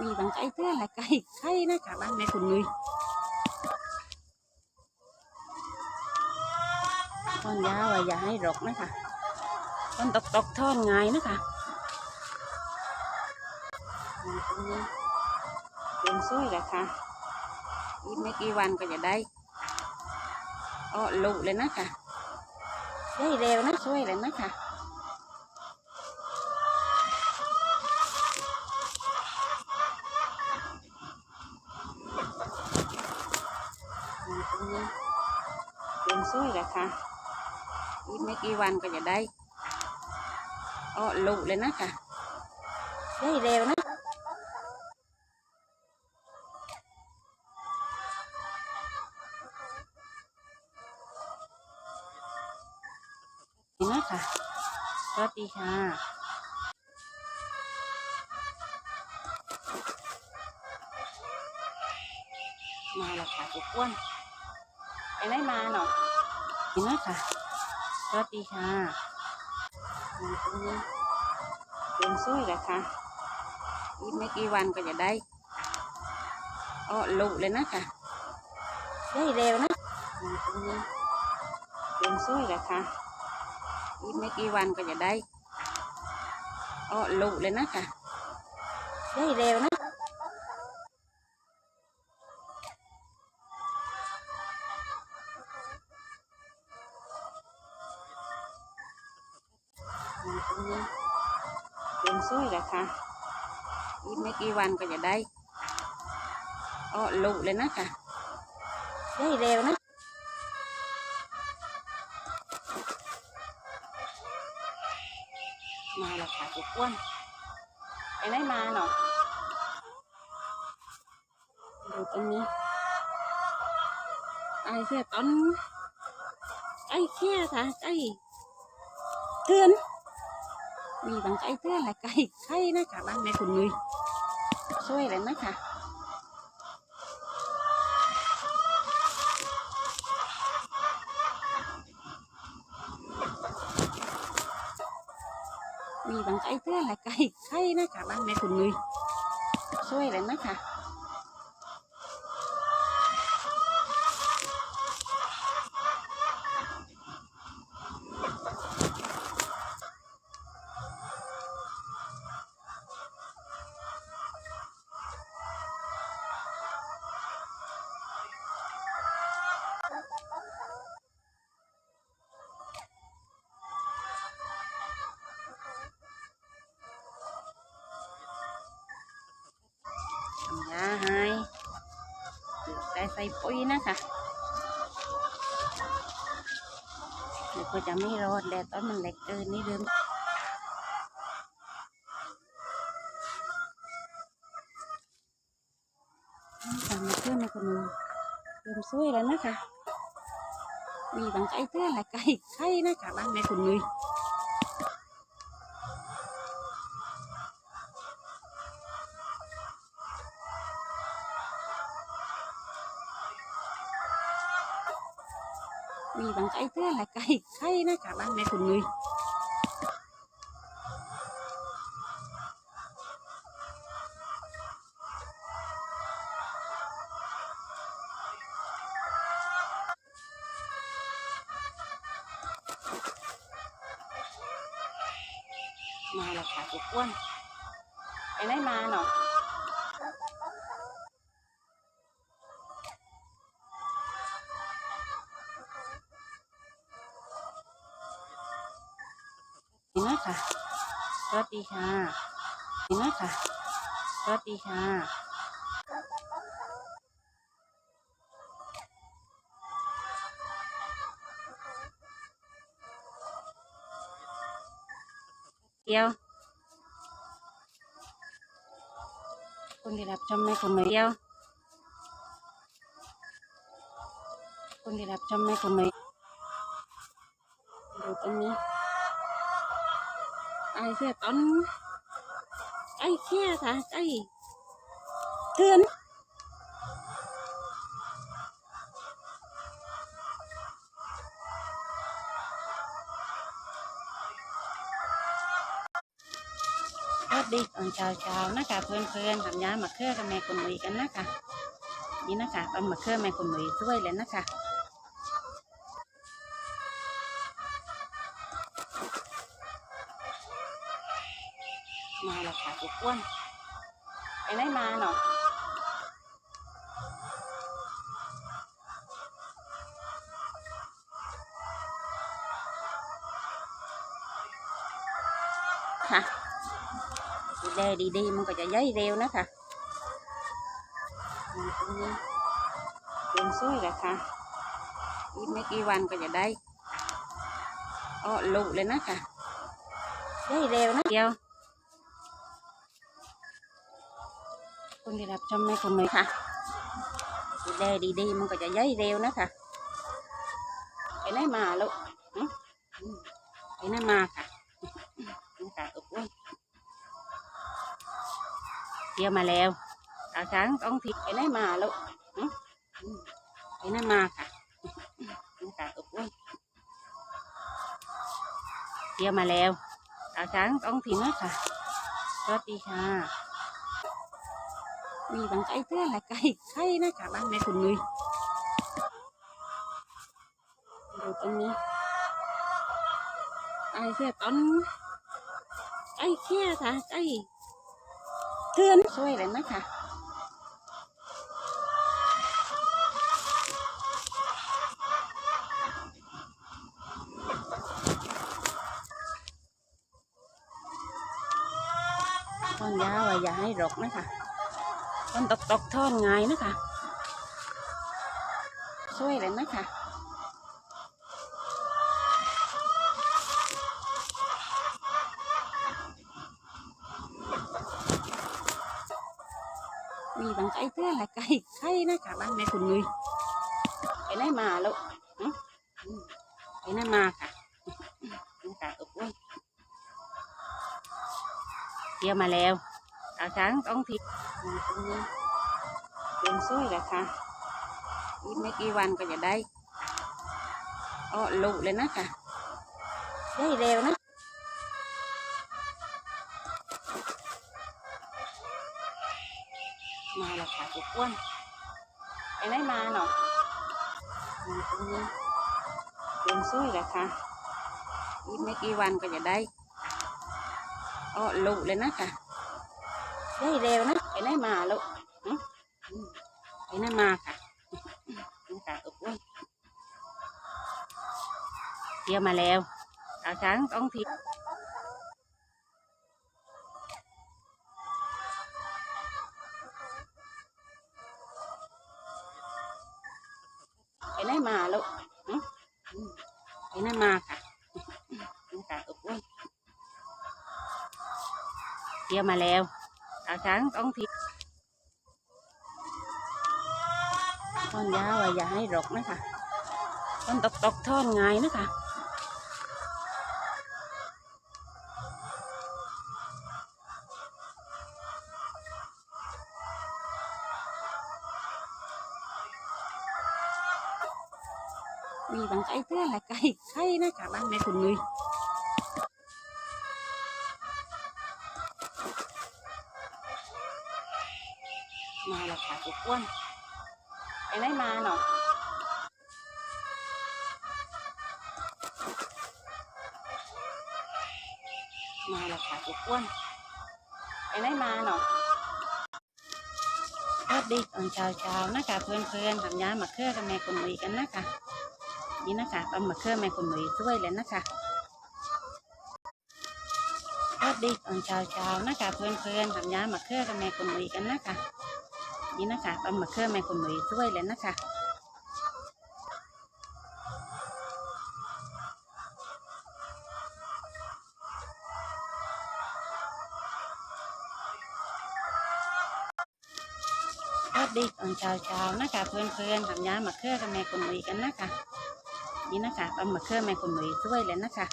มีบางไก่เตื้อและไก่ไข่นะคะบ้านแม่คุณนุ้ยท่อนยาวอะอย่าให้รกนะคะท่อนตกตกทอนง่ายนะคะนี่ตรงนี้เป็นสวยแหละค่ะอีกไม่กี่วันก็จะได้อ้อลุเลยนะคะได้เร็วนะสวยเลยนะคะ นี่ตรงนี้เป็น สวยแหละค่ะอีกไม่กี่วันก็จะได้อ้อลุเลยนะค่ะได้เร็วนะนี่นะค่ะสวัสดีค่ะมาแล้วค่ะทุกคนไปไหนมาเนาะ นี่นะคะสวัสดีค่ะนี่ตรงนี้เป็นสวยแหละค่ะอีกไม่กี่วันก็จะได้อ้อลุเลยนะคะได้เร็วนะตรงนี้เป็นสวยแหละค่ะอีกไม่กี่วันก็จะได้อ้อลุเลยนะคะได้เร็วนะ นี่ตรงนี้ เป็นสวยแหละค่ะ อีกไม่กี่วันก็จะได้อ้อลุเลยนะค่ะ ได้เร็วนะมาแล้วค่ะทุกคนไปไหนมาเนาะดูตรงนี้ไอ้เสียต้นไอ้เขี้ยค่ะไอ้เทือน มีบางไก่เตื้อและไก่ไข่นะคะบ้านแม่คุณนุ้ยช่วยเลยนะคะมีบางไก่เตื้อและไก่ไข่นะคะบ้านแม่คุณนุ้ยช่วยเลยนะคะ ยาให้ได้ใส่ปุ๋ยนะคะเดี๋ยวก็จะไม่รอดแดดต้นมันเล็กเกินนี่เดิมทำมาเพื่อนในคนนึงเริ่มสวยแล้วนะคะ มีบางไก่เตื้อและไก่ไข่นะคะบ้ายไก่เตื้อแลไก่ไข่นะคะบ้านแม่คุณนุ้ย มาแล้วค่ะทุกคนไปไหนมาเนาะนี่นะคะ สวัสดีค่ะนี่นะคะสวัสดีค่ะเดียวคนที่รับชมในคนไม่เดียวคนที่รับชมในคนไม่ดูตรงนี้ ไอ้เสียต้นไอ้เขี้ยค่ะไอ้เทือนสวัสดีตอนเช้าเช้าๆนะคะเพื่อนๆทำย้ายมาเครื่อกับแม่คุณหนุ่ยกันนะคะนี่นะคะตอนมาเครื่อแม่คุณหนุ่ยช่วยเลยนะคะ มาแล้วค่ะทุกคนไปไหนมาเนาะค่ะดูแลดีๆมันก็จะย่อยเร็วนะคะอืมตรงนี้เป็นสวยแหละค่ะอีกไม่กี่วันก็จะได้อ้อลูกเลยนะคะย่อยเร็วนะเดียว คุณที่รับชมในคนหน่อยค่ะดูแลดีๆมันก็จะย่อยเร็วนะคะไปไหนมาลูกหึอืมไปไหนมาค่ะนี่ค่ะอุบอุ้ยเที่ยวมาแล้วตาช้างต้องผิดไปไหนมาลูกหึอืมไปไหนมาค่ะนี่ค่ะอุบอุ้ยเที่ยวมาแล้วตาช้างต้องผิดนะค่ะสวัสดีค่ะ มีบางไก่เตื้อและไก่ไข่นะคะบ้านแม่คุณนุ้ยดูตรงนี้ไก่เสื้อต้นไก่เขี้ยค่ะไก่เตือนสวยเลยนะคะท่อนยาวอย่าให้รกนะคะ มันตกตกทอนง่ายนะคะช่วยเลยนะคะมีบางไก่เตื้อและไก่ไข่นะคะบ้านแม่คุณนุ้ยไปไหนมาลูกไปไหนมาค่ะนี่ค่ะอุบอุ้ยเที่ยวมาแล้วตาช้างต้องทิพอืมตรงนี้ เป็นสวยแหละค่ะ อีกไม่กี่วันก็จะได้อ้อลูกเลยนะค่ะ ได้เร็วนะมาแล้วค่ะทุกคนไปไหนมาเนาะอืมตรงนี้เป็นสวยแหละค่ะ อีกไม่กี่วันก็จะได้อ้อลูกเลยนะค่ะ ได้เร็วนะไปไหนมาลูกหึอืมไปไหนมาค่ะนี่ค่ะอุบอุ้ยเที่ยวมาแล้วตาช้างต้องทิพไปไหนมาลูกหึอืมไปไหนมาค่ะนี่ค่ะอุบอุ้ยเที่ยวมาแล้ว ตาช้างต้องทิพท่อนยาวอะอย่าให้รกนะคะท่อนตกตกท่อนง่ายนะคะมีบางไก่เตื้อนและไก่ไข่นะคะบ้านแม่คุณนุ้ย มาแล้วค่ะทุกคนไปไหนมาเนาะมาแล้วค่ะทุกคนไปไหนมาเนาะสวัสดีตอนเช้าเช้าๆนะคะเพื่อนๆทำยามาเครื่อกับแม่คุณหนุ่ยกันนะคะนี่นะคะตอนมาเครื่อแม่คุณหนุ่ยช่วยเลยนะคะสวัสดีตอนเช้าเช้าๆนะคะเพื่อนๆทำยามาเครื่อกับแม่คุณหนุ่ยกันนะคะ นี่นะคะตอนมาเครื่อแม่คุณหนุ่ยช่วยเลยนะคะวัสดีตอนเช้าเช้าๆนะคะเพื่อนๆทำยามาเครื่อกับแม่คุณหนุ่ยกันนะคะนี่นะคะตอนมาเครื่อแม่คุณหนุ่ยช่วยเลยนะคะ